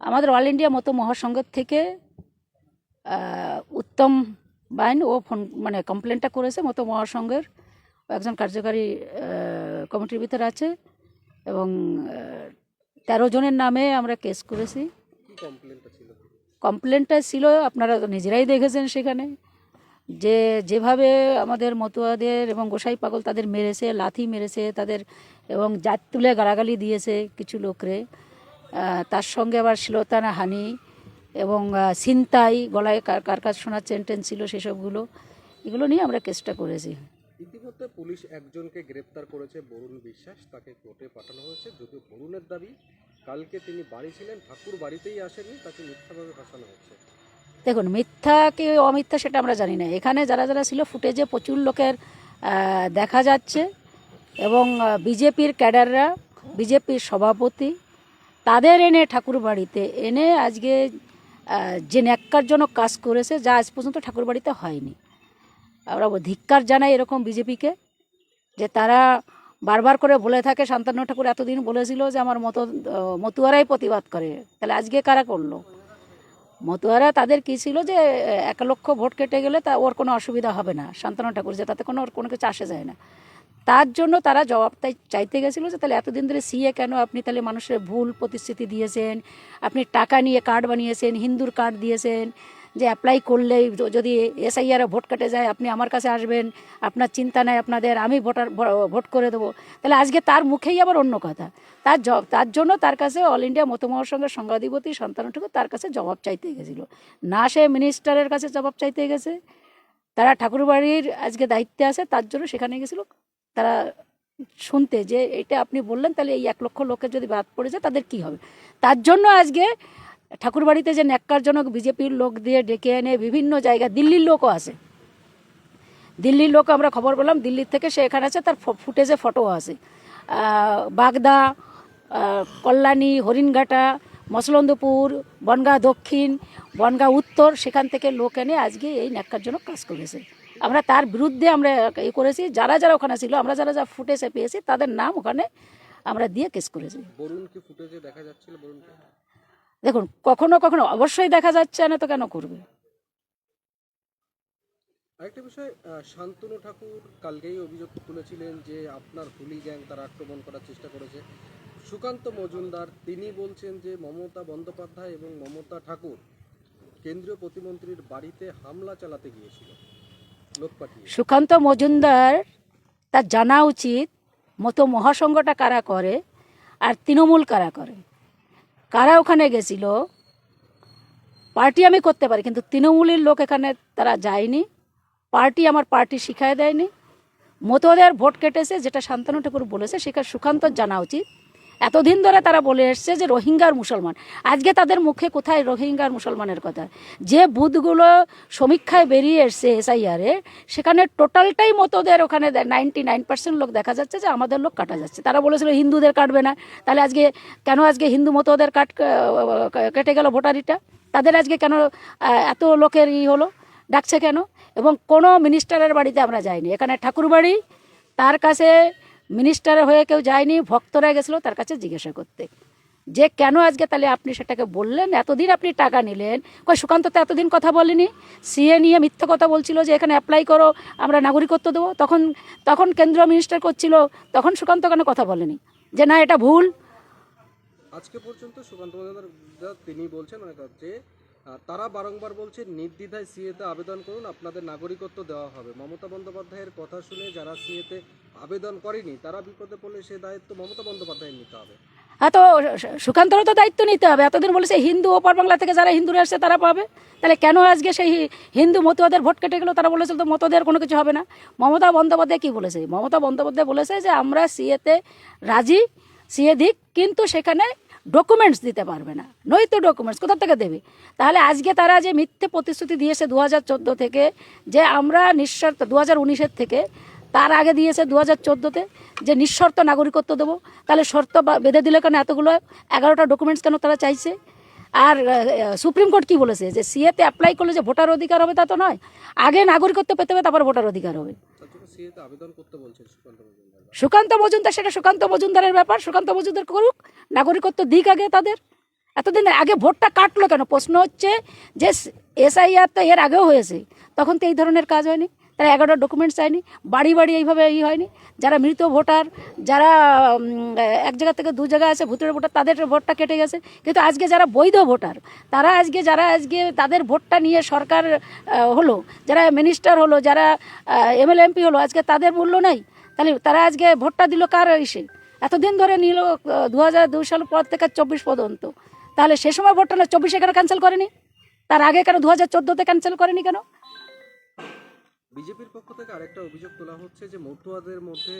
আমাদের all India মতো মহাসংঘের থেকে উত্তম বাইন ও ফোন মানে কমপ্লেনটা করেছে মতো মহাসংঘের। একজন কার্যকারী কমিটির ভিতরে আছে এবং তেরো জনের নামে আমরা কেস করেছি। কমপ্লেনটা ছিল? আপনারা নিজেরাই দেখেছেন সেখানে যে যেভাবে আমাদের মতুয়াদের এবং গোসাই পাগল তাদের মেরেছে লাথি মেরেছে তাদের এবং জাত তুলে গালাগালি দিয়েছে কিছু লোকরে। তার সঙ্গে আবার শ্লীলতানা হানি এবং ছিনতাই গলায় কার কার কাজ শোনার চেনটেন ছিল সেসবগুলো এগুলো নিয়ে আমরা কেসটা করেছি। ইতিমধ্যে পুলিশ একজনকে গ্রেপ্তার করেছে বরুণ বিশ্বাস। তাকে কোর্টে পাঠানো হয়েছে। যদিও বরুণের দাবি কালকে তিনি বাড়ি ছিলেন ঠাকুর বাড়িতেই আসেননি তাকে মিথ্যাভাবে ফাঁসানো হচ্ছে। দেখুন মিথ্যা কি অমিথ্যা সেটা আমরা জানি না। এখানে যারা যারা ছিল ফুটেজে প্রচুর লোকের দেখা যাচ্ছে এবং বিজেপির ক্যাডাররা বিজেপির সভাপতি তাদের এনে ঠাকুর বাড়িতে এনে আজকে যে ন্যাক্কারজনক কাজ করেছে, যা আজ পর্যন্ত ঠাকুর বাড়িতে হয়নি। আমরা ধিক্কার জানাই এরকম বিজেপিকে, যে তারা বারবার করে বলে থাকে, শান্তান্ন ঠাকুর এতদিন বলেছিল যে আমার মতো মতুয়ারাই প্রতিবাদ করে। তাহলে আজকে কারা করল? মতুয়ারা তাদের কি ছিল যে, এক লক্ষ ভোট কেটে গেলে তা ওর কোনো অসুবিধা হবে না। শান্তনু ঠাকুর যে তাতে কোনো, ওর কোনো কিছু আসে যায় না। তার জন্য তারা জবাবটাই চাইতে গেছিল যে তাহলে এতদিন ধরে সিএ কেন? আপনি তাহলে মানুষের ভুল প্রতিশ্রুতি দিয়েছেন, আপনি টাকা নিয়ে কার্ড বানিয়েছেন, হিন্দুর কার্ড দিয়েছেন, যে অ্যাপ্লাই করলেই যদি এসআইআর ভোট কেটে যায়, আপনি আমার কাছে আসবেন, আপনার চিন্তা নাই আপনাদের, আমি ভোটার ভোট করে দেবো। তাহলে আজকে তার মুখেই আবার অন্য কথা। তার জব তার জন্য তার কাছে অল ইন্ডিয়া মতমহাসংঘের সংঘাধিপতি সন্তান ঠাকুর তার কাছে জবাব চাইতে গেছিল। না, সে মিনিস্টারের কাছে জবাব চাইতে গেছে। তারা ঠাকুরবাড়ির আজকে দায়িত্বে আছে, তার জন্য সেখানে গেছিল। তারা শুনতে যে এটা আপনি বললেন, তাহলে এই এক লক্ষ লোকের যদি বাদ পড়ে যায়, তাদের কি হবে? তার জন্য আজকে ঠাকুরবাড়িতে যে ন্যাক্কারজনক বিজেপির লোক দিয়ে ডেকে এনে বিভিন্ন জায়গায় দিল্লির লোকও আছে। দিল্লির লোক আমরা খবর পেলাম দিল্লির থেকে সে এখানে আছে, তার ফুটেজে ফটো আছে। বাগদা কল্যাণী, হরিণঘাটা, মসলন্দপুর, বনগাঁ দক্ষিণ, বনগাঁ উত্তর, সেখান থেকে লোক এনে আজকে এই ন্যাক্কারজনক কাজ করেছে। আমরা তার বিরুদ্ধে আমরা এই করেছি যারা যারা ওখানে ছিল আমরা যারা যা ফুটেজে পেয়েছি তাদের নাম ওখানে আমরা দিয়ে কেস করেছি। দেখুন কখনো কখনো অবশ্যই দেখা যাচ্ছে না তো কেন করবে আরেকটা বিষয় শান্তনু ঠাকুর কালকেই অভিযোগ তুলেছিলেন যে আপনার হুলি গ্যাং তারা আক্রমণ করার চেষ্টা করেছে। সুকান্ত মজুমদার তিনি বলছেন যে মমতা বন্দ্যোপাধ্যায় এবং মমতা ঠাকুর কেন্দ্রীয় প্রতিমন্ত্রীর বাড়িতে হামলা চালাতে গিয়েছিল। সুকান্ত মজুমদার, তার জানা উচিত মতো মহাসংঘটা কারা করে আর তৃণমূল কারা করে। কারা ওখানে গেছিল? পার্টি আমি করতে পারি, কিন্তু তৃণমূলের লোক এখানে তারা যায়নি। পার্টি আমার পার্টি শিখায় দেয়নি। মতোদের ভোট কেটেছে, যেটা শান্তনু ঠাকুর বলেছে সেখানে সুকান্তর জানা উচিত। এতদিন ধরে তারা বলে এসছে যে রোহিঙ্গার মুসলমান। আজকে তাদের মুখে কোথায় রোহিঙ্গার মুসলমানের কথা? যে বুথগুলো সমীক্ষায় বেরিয়ে এসছে এসআইআরে সেখানে টোটালটাই মতোদের ওখানে নাইনটি নাইন পার্সেন্ট লোক দেখা যাচ্ছে যে আমাদের লোক কাটা যাচ্ছে। তারা বলেছিল হিন্দুদের কাটবে না। তাহলে আজকে কেন আজকে হিন্দু মতোদের কাট কেটে গেল ভোটারিটা? তাদের আজকে কেন এত লোকের ই হলো? ডাকছে কেন? এবং কোনো মিনিস্টারের বাড়িতে আমরা যাইনি। এখানে ঠাকুরবাড়ি, তার কাছে মিনিস্টারের হয়ে কেউ যায়নি, ভক্তরা গেছিল তার কাছে জিজ্ঞাসা করতে। যে কেন আজকে তাহলে আপনি সেটাকে বললেন? এতদিন আপনি টাকা নিলেন। কই, সুকান্ত তো এতদিন কথা বলেনি। সিএ নিয়ে মিথ্যে কথা বলছিল যে এখানে অ্যাপ্লাই করো, আমরা নাগরিকত্ব দেবো। তখন তখন কেন্দ্রীয় মিনিস্টার করছিল, তখন সুকান্ত কেন কথা বলেনি? যে না, এটা ভুল। আজকে পর্যন্ত সুকান্ত তিনি বলছেন মানে যে তারা বারংবার বলছে নির্দ্বিধায় সিএতে আবেদন করুন, আপনাদের নাগরিকত্ব দেওয়া হবে। মমতা বন্দ্যোপাধ্যায়ের কথা শুনে যারা সিএতে আবেদন করেনি, তারা বিপদে পড়লে সে দায়িত্ব মমতা বন্দ্যোপাধ্যায়ের নিতে হবে। হ্যাঁ তো সু- সুকান্তরও তো দায়িত্ব নিতে হবে। এতদিন বলেছে হিন্দু ওপার বাংলা থেকে যারা হিন্দুরা আসছে তারা পাবে। তাহলে কেন আজকে সেই হিন্দু মতুয়াদের ভোট কেটে গেলো? তারা বলেছিল তো মতদের কোনো কিছু হবে না। মমতা বন্দ্যোপাধ্যায় কী বলেছে? মমতা বন্দ্যোপাধ্যায় বলেছে যে আমরা সিএতে রাজি, সিএ দিক কিন্তু সেখানে ডকুমেন্টস দিতে পারবে না। নয়তো ডকুমেন্টস কোথা থেকে দেবে? তাহলে আজকে তারা যে মিথ্যে প্রতিশ্রুতি দিয়েছে দু হাজার চোদ্দ থেকে, যে আমরা নিঃশর্ত দু হাজার উনিশের থেকে, তার আগে দিয়েছে দু হাজার চোদ্দোতে, যে নিঃশর্ত নাগরিকত্ব দেবো, তাহলে শর্ত বেঁধে দিলে কেন এতগুলো, এগারোটা ডকুমেন্টস কেন তারা চাইছে? আর সুপ্রিম কোর্ট কি বলেছে? যে সিএতে অ্যাপ্লাই করলে যে ভোটার অধিকার হবে তা তো নয়, আগে নাগরিকত্ব পেতে হবে, তারপর ভোটার অধিকার হবে। সুকান্ত মজুমদার। সুকান্ত মজুমদার, সেটা সুকান্ত মজুমদারের ব্যাপার। সুকান্ত মজুমদার করুক, নাগরিকত্ব দিক আগে তাদের। এতদিন আগে ভোটটা কাটলো কেন? প্রশ্ন হচ্ছে যে এসআইআর তো এর আগেও হয়েছে। তখন তো এই ধরনের কাজ হয়নি। তারা এগারোটা ডকুমেন্টস চায়নি, বাড়ি বাড়ি এইভাবে ই হয়নি। যারা মৃত ভোটার, যারা এক জায়গা থেকে দু জায়গা আছে, ভূতের ভোটার, তাদের ভোটটা কেটে গেছে। কিন্তু আজকে যারা বৈধ ভোটার, তারা আজকে, যারা আজকে তাদের ভোটটা নিয়ে সরকার হলো, যারা মিনিস্টার হলো, যারা এমএলএ এমপি হলো, আজকে তাদের মূল্য নেই। তাহলে তারা আজকে ভোটটা দিল কার ইসে এতদিন ধরে নিল দু হাজার দু সাল পর থেকে চব্বিশ পর্যন্ত। তাহলে সে সময় ভোটটা না, চব্বিশে কেন ক্যান্সেল করেনি? তার আগে কেন দু হাজার চোদ্দোতে ক্যান্সেল করেনি কেন? বিজেপির পক্ষ থেকে আরেকটা অভিযোগ তোলা হচ্ছে যে মতুয়াদের মধ্যে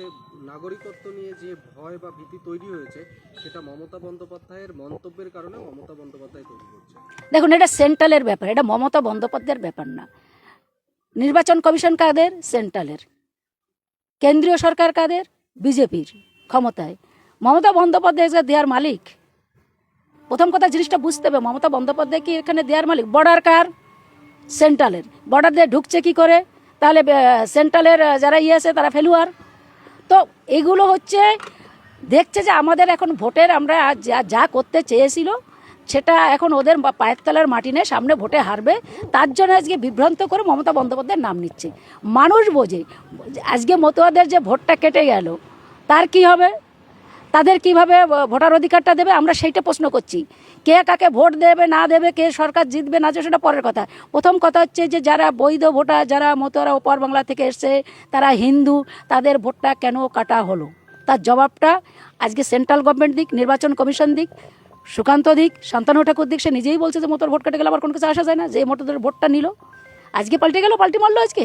নাগরিকত্ব নিয়ে যে ভয় বা ভীতি তৈরি হয়েছে, সেটা মমতা বন্দ্যোপাধ্যায়ের মন্তব্যের কারণে মমতা বন্দ্যোপাধ্যায় তৈরি করছে দেখুন, এটা সেন্ট্রালের ব্যাপার, এটা মমতা বন্দ্যোপাধ্যায়ের ব্যাপার না। নির্বাচন কমিশন কাদের? সেন্ট্রালের। কেন্দ্রীয় সরকার কাদের? বিজেপির ক্ষমতায়। মমতা বন্দ্যোপাধ্যায় যে দেয়ার মালিক, প্রথম কথা জিনিসটা বুঝতে হবে, মমতা বন্দ্যোপাধ্যায় কি এখানে দেয়ার মালিক? বর্ডার কার? সেন্ট্রালের। বর্ডার দিয়ে ঢুকছে কি করে? তাহলে সেন্ট্রালের যারা ইয়ে আছে, তারা ফেলুয়ার। তো এগুলো হচ্ছে, দেখছে যে আমাদের এখন ভোটের আমরা যা যা করতে চেয়েছিল, সেটা এখন ওদের পায়ের তলার মাটি নেই সামনে ভোটে হারবে। তার জন্য আজকে বিভ্রান্ত করে মমতা বন্দ্যোপাধ্যায়ের নাম নিচ্ছে। মানুষ বোঝে, আজকে মতুয়াদের যে ভোটটা কেটে গেল, তার কি হবে? তাদের কীভাবে ভোটার অধিকারটা দেবে, আমরা সেইটা প্রশ্ন করছি। কে কাকে ভোট দেবে, না দেবে, কে সরকার জিতবে, না জিতবে, সেটা পরের কথা। প্রথম কথা হচ্ছে যে, যারা বৈধ ভোটার, যারা মতোয়ারা ওপার বাংলা থেকে এসছে, তারা হিন্দু, তাদের ভোটটা কেন কাটা হলো? তার জবাবটা আজকে সেন্ট্রাল গভর্নমেন্ট দিক, নির্বাচন কমিশন দিক, সুকান্ত দিক, শান্তনু ঠাকুর দিক, সে নিজেই বলছে যে মোটর ভোট কেটে গেলে আবার কোনো কিছু আসা যায় না, যে মোটরদের ভোটটা নিল। আজকে পাল্টে গেল, পাল্টে মারলো আজকে।